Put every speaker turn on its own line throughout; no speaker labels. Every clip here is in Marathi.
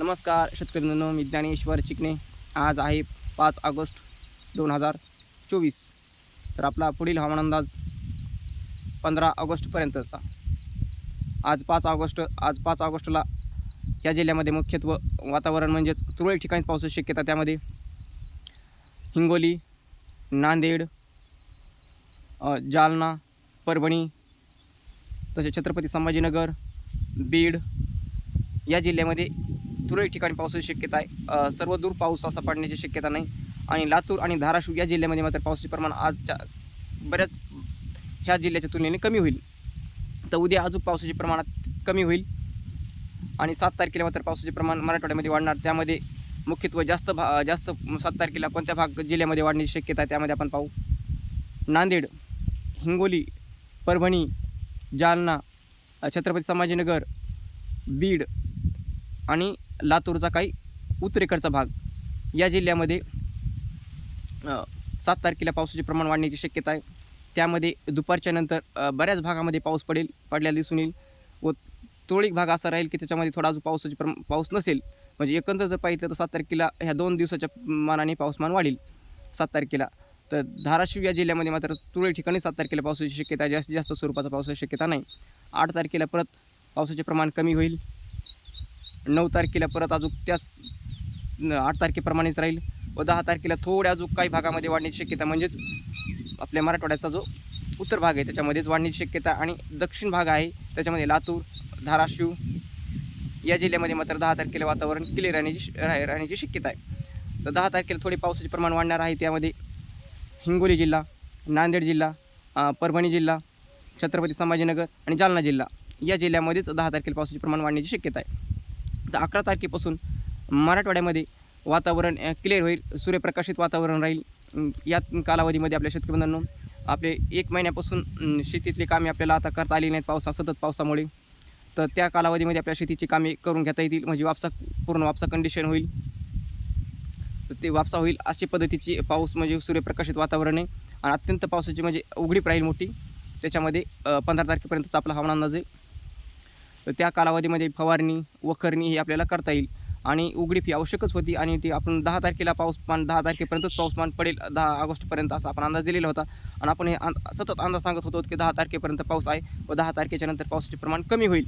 नमस्कार शेतकरी बंधूंनो, मी ज्ञानेश्वर चिकणे आज आहे पाच ऑगस्ट दोन हजार चोवीस. तर आपला पुढील हवामान अंदाज पंधरा ऑगस्टपर्यंतचा. आज पाच ऑगस्ट आज पाच ऑगस्टला या जिल्ह्यामध्ये मुख्यत्व वातावरण म्हणजेच तुरळक ठिकाणी पावसाची शक्यता त्यामध्ये. हिंगोली नांदेड जालना परभणी तसेच छत्रपती संभाजीनगर बीड या जिल्ह्यामध्ये तुरळक ठिकाणी पावसाची शक्यता आहे. सर्व दूर पाऊस असा पडण्याची शक्यता नाही. आणि लातूर आणि धाराशिव या जिल्ह्यामध्ये मात्र पावसाचे प्रमाण आजच्या बऱ्याच ह्या जिल्ह्याच्या तुलनेने कमी होईल. तर उद्या अजून पावसाचे प्रमाणात कमी होईल. आणि सात तारखेला मात्र पावसाचे प्रमाण मराठवाड्यामध्ये वाढणार. त्यामध्ये मुख्यत्व जास्त भा जास्त सात तारखेला कोणत्या भाग जिल्ह्यामध्ये वाढण्याची शक्यता आहे त्यामध्ये आपण पाहू. नांदेड हिंगोली परभणी जालना छत्रपती संभाजीनगर बीड आणि लातूरचा काही उत्तरेकडचा भाग. या जिल्ह्यामध्ये सात तारखेला पावसाचे प्रमाण वाढण्याची शक्यता आहे. त्यामध्ये दुपारच्या नंतर बऱ्याच भागामध्ये पाऊस पडेल पडल्याला दिसून येईल व तुरळक भाग असा राहील की त्याच्यामध्ये थोडा अजून पावसाची प्रम पाऊस नसेल. म्हणजे एकंदर जर पाहिलं तर सात तारखेला ह्या दोन दिवसाच्या मानाने पाऊसमान वाढेल. सात तारखेला. तर धाराशिव या जिल्ह्यामध्ये मात्र तुरळक ठिकाणी सात तारखेला पावसाची शक्यता आहे. जास्तीत जास्त स्वरूपाचा पावसाची शक्यता नाही. आठ तारखेला परत पावसाचे प्रमाण कमी होईल. नऊ तारखेला परत अजून त्याच आठ तारखेप्रमाणेच राहील. व दहा तारखेला थोड्या अजून काही भागामध्ये वाढण्याची शक्यता म्हणजेच आपल्या मराठवाड्याचा जो उत्तर भाग आहे त्याच्यामध्येच वाढण्याची शक्यता आणि दक्षिण भाग आहे त्याच्यामध्ये लातूर धाराशिव या जिल्ह्यामध्ये मात्र दहा तारखेला वातावरण क्लिअर राहण्याची राहण्याची शक्यता आहे. तर दहा तारखेला थोडे पावसाचे प्रमाण वाढणार आहे त्यामध्ये हिंगोली जिल्हा नांदेड जिल्हा परभणी जिल्हा छत्रपती संभाजीनगर आणि जालना जिल्हा या जिल्ह्यामध्येच दहा तारखेला पावसाचे प्रमाण वाढण्याची शक्यता आहे. अकरा तारखेपासून मराठवाड्यामध्ये वातावरण क्लिअर होईल. सूर्यप्रकाशित वातावरण राहील. या कालावधीमध्ये आपल्या शेतकरी बंधांनो आपले एक महिन्यापासून शेतीतली कामे आपल्याला आता करता आली नाहीत पावसा सतत पावसामुळे. तर त्या कालावधीमध्ये आपल्या शेतीची कामे करून घेता येतील. म्हणजे वापसा पूर्ण वापसा कंडिशन होईल. तर ते वापसा होईल अशी पद्धतीची पाऊस म्हणजे सूर्यप्रकाशित वातावरण आहे. आणि अत्यंत पावसाची म्हणजे उघडीप राहील मोठी. त्याच्यामध्ये पंधरा तारखेपर्यंतचा आपला हवामान अंदाज आहे. तर त्या कालावधीमध्ये फवारणी वखरणी ही आपल्याला करता येईल. आणि उघडीप ही आवश्यकच होती आणि ती आपण दहा तारखेला पाऊसमान दहा तारखेपर्यंतच पाऊसमान पडेल दहा ऑगस्टपर्यंत असा आपण अंदाज दिलेला होता. आणि आपण हे अं- सतत अंदाज सांगत होतो की दहा तारखेपर्यंत पाऊस आहे व दहा तारखेच्या नंतर पावसाचे प्रमाण कमी होईल.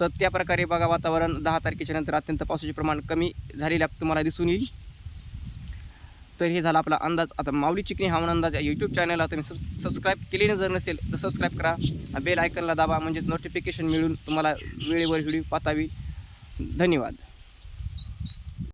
तर त्या प्रकारे बघा वातावरण दहा तारखेच्या नंतर अत्यंत पावसाचे प्रमाण कमी झालेल्या तुम्हाला दिसून येईल. तर हे झाला आपला अंदाज. आता माऊली चिकणी हवामान अंदाज या यूट्यूब चॅनलला तुम्ही सब सबस्क्राईब केलेलं जर नसेल तर सबस्क्राईब करा. बेल आयकनला दाबा म्हणजेच नोटिफिकेशन मिळून तुम्हाला वेळेवर व्हिडिओ पाहतावी. धन्यवाद.